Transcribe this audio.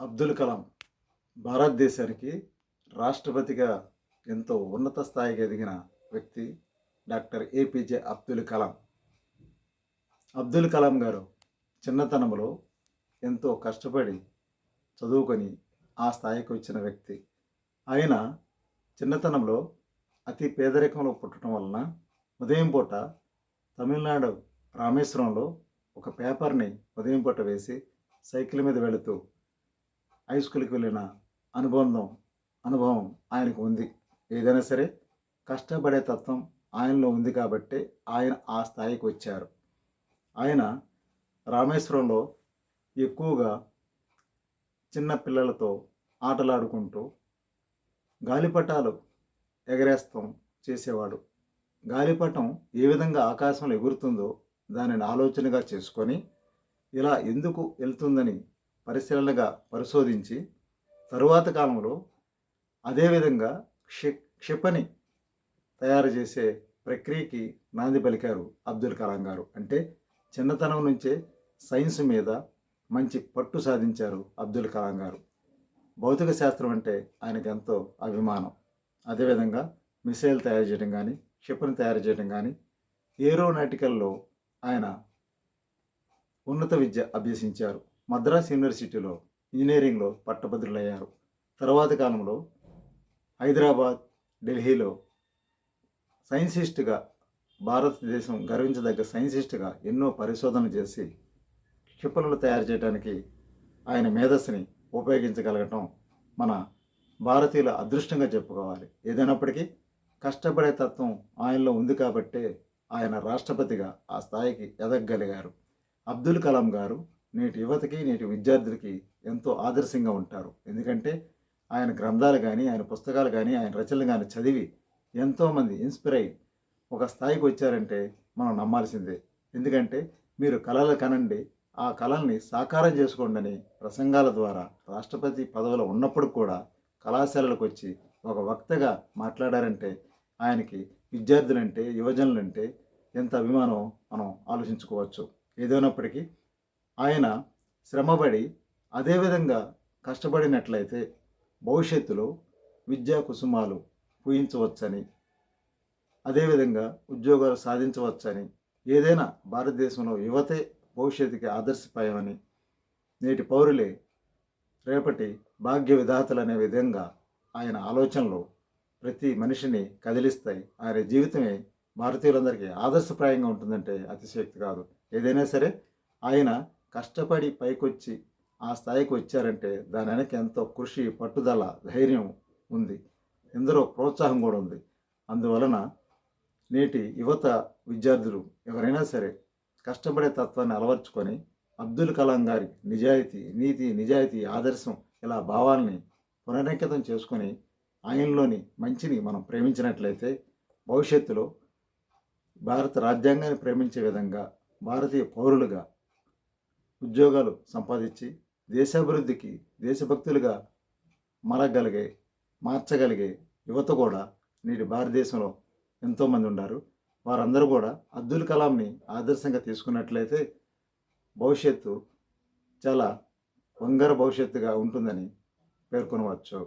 అబ్దుల్ కలాం భారతదేశానికి రాష్ట్రపతిగా ఎంతో ఉన్నత స్థాయికి ఎదిగిన వ్యక్తి డాక్టర్ ఏపీజే అబ్దుల్ కలాం. అబ్దుల్ కలాం గారు చిన్నతనంలో ఎంతో కష్టపడి చదువుకొని ఆ స్థాయికి వచ్చిన వ్యక్తి. ఆయన చిన్నతనంలో అతి పేదరికంలో పుట్టడం వలన ఉదయం పూట తమిళనాడు రామేశ్వరంలో ఒక పేపర్ని ఉదయం పూట వేసి సైకిల్ మీద వెళుతూ హై స్కూల్కి వెళ్ళిన అనుబంధం అనుభవం ఆయనకు ఉంది. ఏదైనా సరే కష్టపడే తత్వం ఆయనలో ఉంది కాబట్టి ఆయన ఆ స్థాయికి వచ్చారు. ఆయన రామేశ్వరంలో ఎక్కువగా చిన్న పిల్లలతో ఆటలాడుకుంటూ గాలిపటాలు ఎగరేస్తాం చేసేవాడు. గాలిపటం ఏ విధంగా ఆకాశంలో ఎగురుతుందో దానిని ఆలోచనగా చేసుకొని ఇలా ఎందుకు వెళ్తుందని పరిశీలనగా పరిశోధించి తరువాత కాలంలో అదేవిధంగా క్షి క్షిపణి తయారు చేసే ప్రక్రియకి నాంది పలికారు అబ్దుల్ కలాం గారు. అంటే చిన్నతనం నుంచే సైన్స్ మీద మంచి పట్టు సాధించారు అబ్దుల్ కలాం గారు. భౌతిక శాస్త్రం అంటే ఆయనకు ఎంతో అభిమానం. అదేవిధంగా మిసైల్ తయారు చేయడం కానీ క్షిపణి తయారు చేయడం కానీ ఏరోనాటికల్లో ఆయన ఉన్నత విద్య అభ్యసించారు. మద్రాస్ యూనివర్సిటీలో ఇంజనీరింగ్లో పట్టభద్రులయ్యారు. తర్వాత కాలంలో హైదరాబాద్ ఢిల్లీలో సైన్సిస్ట్గా భారతదేశం గర్వించదగ్గ సైన్సిస్ట్గా ఎన్నో పరిశోధనలు చేసి క్షిపణులు తయారు చేయడానికి ఆయన మేధస్సుని ఉపయోగించగలగటం మన భారతీయుల అదృష్టంగా చెప్పుకోవాలి. ఏదైనప్పటికీ కష్టపడే తత్వం ఆయనలో ఉంది కాబట్టే ఆయన రాష్ట్రపతిగా ఆ స్థాయికి ఎదగగలిగారు. అబ్దుల్ కలాం గారు నేటి యువతకి నేటి విద్యార్థులకి ఎంతో ఆదర్శంగా ఉంటారు. ఎందుకంటే ఆయన గ్రంథాలు కానీ ఆయన పుస్తకాలు కానీ ఆయన రచనలు కానీ చదివి ఎంతోమంది ఇన్స్పైర్ అయ్యి ఒక స్థాయికి వచ్చారంటే మనం నమ్మాల్సిందే. ఎందుకంటే మీరు కళలు కనండి. ఆ కళల్ని సాకారం చేసుకోండి ప్రసంగాల ద్వారా రాష్ట్రపతి పదవిలో ఉన్నప్పుడు కూడా కళాశాలలకు వచ్చి ఒక వక్తగా మాట్లాడారంటే ఆయనకి విద్యార్థులంటే యువజనులంటే ఎంత అభిమానం మనం ఆలోచించుకోవచ్చు. ఏదైనప్పటికీ ఆయన శ్రమపడి అదేవిధంగా కష్టపడినట్లయితే భవిష్యత్తులో విద్యా కుసుమాలు పూయించవచ్చని అదేవిధంగా ఉద్యోగాలు సాధించవచ్చని ఏదైనా భారతదేశంలో యువతే భవిష్యత్తుకి ఆదర్శపాయమని నేటి పౌరులే రేపటి భాగ్య విధాతలు అనే విధంగా ఆయన ఆలోచనలు ప్రతి మనిషిని కదిలిస్తాయి. ఆయన జీవితమే భారతీయులందరికీ ఆదర్శప్రాయంగా ఉంటుందంటే అతిశక్తి కాదు. ఏదైనా సరే ఆయన కష్టపడి పైకొచ్చి ఆ స్థాయికి వచ్చారంటే దాని వెనక ఎంతో కృషి పట్టుదల ధైర్యం ఉంది. ఎందరో ప్రోత్సాహం కూడా ఉంది. అందువలన నేటి యువత విద్యార్థులు ఎవరైనా సరే కష్టపడే తత్వాన్ని అలవర్చుకొని అబ్దుల్ కలాం గారి నిజాయితీ నీతి నిజాయితీ ఆదర్శం ఇలా భావాల్ని పునరంకితం చేసుకొని ఆయనలోని మంచిని మనం ప్రేమించినట్లయితే భవిష్యత్తులో భారత రాజ్యాంగాన్ని ప్రేమించే విధంగా భారతీయ పౌరులుగా ఉద్యోగాలు సంపాదించి దేశాభివృద్ధికి దేశభక్తులుగా మలగలిగే మార్చగలిగే యువత కూడా నేటి భారతదేశంలో ఎంతోమంది ఉన్నారు. వారందరూ కూడా అబ్దుల్ కలాంని ఆదర్శంగా తీసుకున్నట్లయితే భవిష్యత్తు చాలా వంగర భవిష్యత్తుగా ఉంటుందని పేర్కొనవచ్చు.